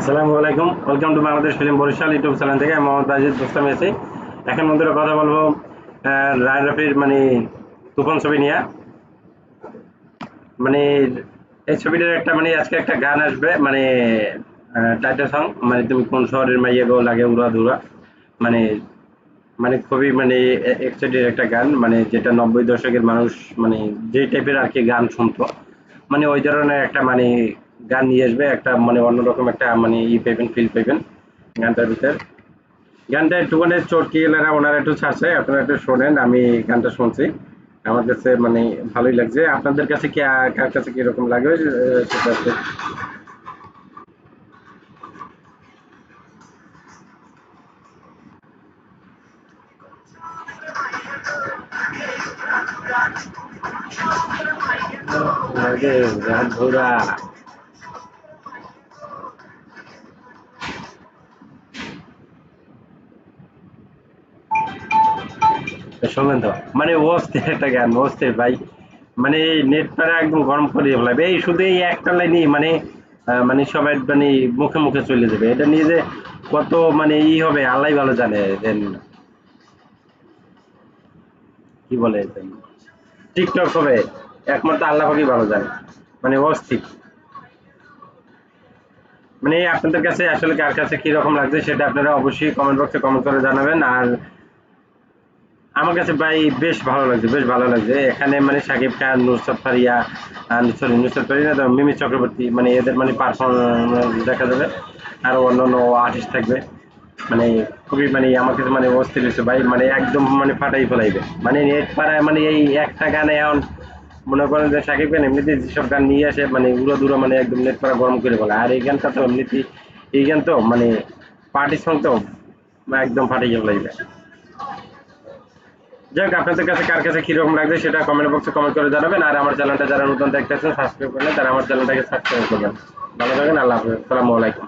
আসসালামু আলাইকুম। Welcome to Bangladesh film Barishal YouTube channel থেকে আমি মোহাম্মদ বাজিদ দোস্তামি আছি। এখন বন্ধুরা কথা বলব রায় রফির মানে তুফান ছবি নিয়ে। মানে এই ছবিটার একটা মানে আজকে একটা গান আসবে মানে টাইটেল সং মানে তুমি কোন শহরের মাইয়া গো লাগে উড়া ধুরা। মানে মানে খুবই মানে এক্সাইটেড একটা গান মানে যেটা নব্বই দশকের মানুষ মানে যে টাইপের আর কি গান শুনতো। মানে ওই ধরনের একটা মানে গান নিয়ে আসবে, একটা মানে অন্যরকম একটা মানে ই পাইবেন ফিল পাইবেন গানটার ভিতর। গানটা একটুখানি চটকি গেলেরা ওনারা একটু ছাড়ছে, আপনারা একটু শোনেন, আমি গানটা শুনছি। আমার কাছে মানে ভালোই লাগছে। আপনাদের কাছে কি কার কাছে কীরকম লাগে সেটা লাগে গান তো মানে অস্থির একটা গান, অস্থির ভাই। মানে নেট পারা একদম গরম করে ফেলাবে। এই শুধু এই একটা লাইনই মানে মানে সবাই মানে মুখে মুখে চলে যাবে। এটা নিয়ে যে কত মানে ই হবে আল্লাহ ভালো জানে দেন। কি বলে টিকটক হবে। একমাত্র আল্লাহ পাকি ভালো জানে। মানে অস্থির। মানে আপনাদের কাছে আসলে কার কাছে কি রকম লাগছে সেটা আপনারা অবশ্যই কমেন্ট বক্সে কমেন্ট করে জানাবেন। আর আমার কাছে ভাই বেশ ভালো লাগছে, বেশ ভালো লাগছে। এখানে মানে সাকিব খান নুসরাত ফারিয়া সরি নুসরাত ফারিয়া মিমি চক্রবর্তী মানে এদের মানে পারফরমেন্স দেখা যাবে। আর অন্য অন্য আর্টিস্ট থাকবে। মানে খুবই মানে আমার কাছে মানে অস্থির হয়েছে ভাই মানে একদম মানে ফাটাই ফেলাইবে। মানে নেট পাড়ায় মানে এই একটা গানে এখন মনে করেন যে সাকিব খান এমনিতে যেসব গান নিয়ে আসে মানে উড়ো দুরো মানে একদম নেট পাড়া গরম করে বলে। আর এই গানটা তো এমনিতে এই গান তো মানে পার্টি সং তো একদম ফাটিয়ে ফেলাইবে। যাই হোক আপনাদের কাছে কার কাছে কীরকম লাগছে সেটা কমেন্ট বক্সে কমেন্ট করে জানাবেন। আর আমার চ্যানেলটা যারা নতুন দেখতেছেন সাবস্ক্রাইব করলে তারা আমার চ্যানেলটাকে সাবস্ক্রাইব করবেন। ভালো থাকেন আল্লাহ হাফেজ। আসসালামু আলাইকুম।